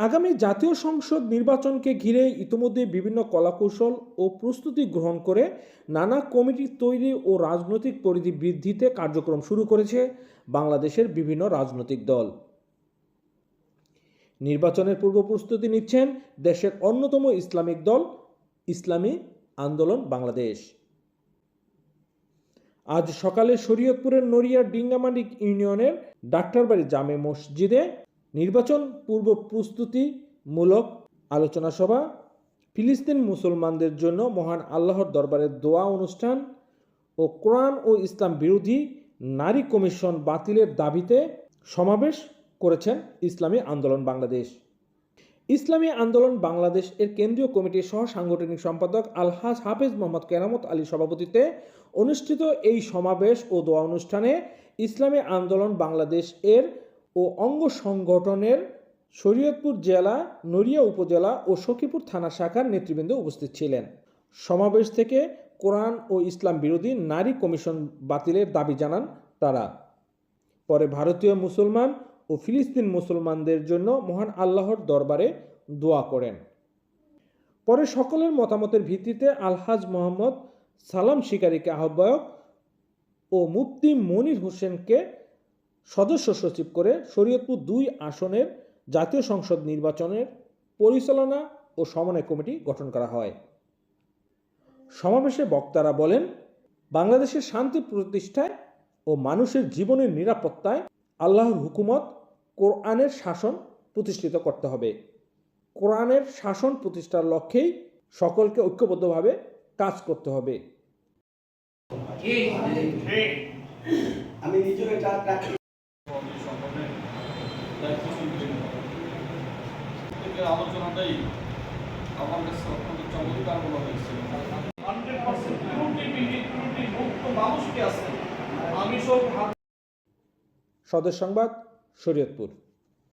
আগামী জাতীয় সংসদ নির্বাচনকে ঘিরে ইতিমধ্যে বিভিন্ন কলাকৌশল ও প্রস্তুতি গ্রহণ করে নানা কমিটি তৈরি ও রাজনৈতিক পরিধি বৃদ্ধিতে কার্যক্রম শুরু করেছে বাংলাদেশের বিভিন্ন রাজনৈতিক দল। নির্বাচনের পূর্ব প্রস্তুতি নিচ্ছেন দেশের অন্যতম ইসলামিক দল, ইসলামী আন্দোলন বাংলাদেশ। আজ সকালে শরীয়তপুরের নড়িয়ার ডিঙ্গামান্ডি ইউনিয়নের ডাক্তারবাড়ি জামে মসজিদে নির্বাচন, পূর্ব প্রস্তুতিমূলক আলোচনা সভা, ফিলিস্তিন মুসলমানদের জন্য মহান আল্লাহর দরবারে দোয়া অনুষ্ঠান ও কোরআন ও ইসলাম বিরোধী নারী কমিশন বাতিলের দাবিতে সমাবেশ করেছেন ইসলামী আন্দোলন বাংলাদেশ। ইসলামী আন্দোলন বাংলাদেশ এর কেন্দ্রীয় কমিটির সহ সাংগঠনিক সম্পাদক আলহাজ হাফেজ মোহাম্মদ কেরামত আলী সভাপতিত্বে অনুষ্ঠিত এই সমাবেশ ও দোয়া অনুষ্ঠানে ইসলামী আন্দোলন বাংলাদেশ এর ও অঙ্গ সংগঠনের শরীয়তপুর জেলা, নড়িয়া উপজেলা ও সখীপুর থানা শাখার নেতৃবৃন্দ উপস্থিত ছিলেন। সমাবেশ থেকে কোরআন ও ইসলাম বিরোধী নারী কমিশন বাতিলের দাবি জানান তারা। পরে ভারতীয় মুসলমান ও ফিলিস্তিন মুসলমানদের জন্য মহান আল্লাহর দরবারে দোয়া করেন। পরে সকলের মতামতের ভিত্তিতে আলহাজ মোহাম্মদ সালাম শিকারীকে আহ্বায়ক ও মুফতি মনির হোসেনকে সদস্য সচিব করে শরীয়তপুর দুই আসনের জাতীয় সংসদ নির্বাচনের পরিচালনা ও সমন্বয় কমিটি গঠন করা হয়। সমাবেশে বক্তারা বলেন, বাংলাদেশের শান্তি প্রতিষ্ঠায় ও মানুষের জীবনের নিরাপত্তায় আল্লাহর হুকুমত কোরআনের শাসন প্রতিষ্ঠিত করতে হবে। কোরআনের শাসন প্রতিষ্ঠার লক্ষ্যেই সকলকে ঐক্যবদ্ধভাবে কাজ করতে হবে। আমি নিজেও এটা চাকরি সংগঠনের দায়িত্বশীল ছিলেন প্রত্যেকের আলোচনাটাই আমার কাছে অত্যন্ত চমৎকার মনে হয়েছিল হান্ড্রেড পার্সেন্ট। ত্রুটি মুক্ত মানুষকে আছে। আমি সব সদস্য সংবাদ শরীয়তপুর।